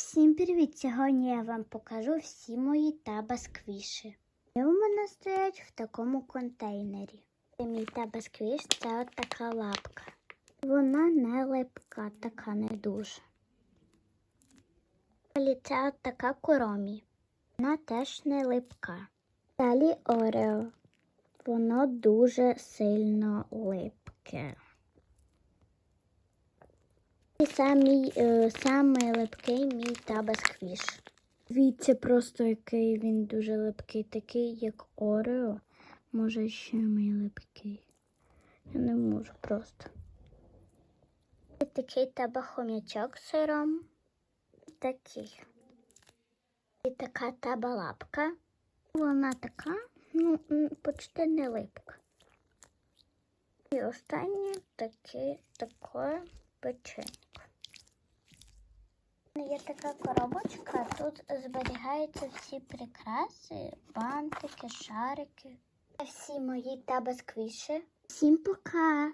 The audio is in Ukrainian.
Всім привіт! Сьогодні я вам покажу всі мої табасквіші. І у мене стоять в такому контейнері. Це мій табасквіш це от така лапка. Вона не липка, така не дуже. Далі це от така коромі. Вона теж не липка. Далі Орео. Воно дуже сильно липке. Самий, е, самий липкий мій табасквіш. Дивіться просто, який він дуже липкий, такий, як Орео. Може, ще мій липкий. Я не можу просто. І такий табахом'ячок з сиром. Такий. І така табалапка. Вона така, ну, почти не липка. І останнє таке, таке печенько. Є така коробочка, тут зберігаються всі прикраси, бантики, шарики. Всі мої табасквіші. Всім пока!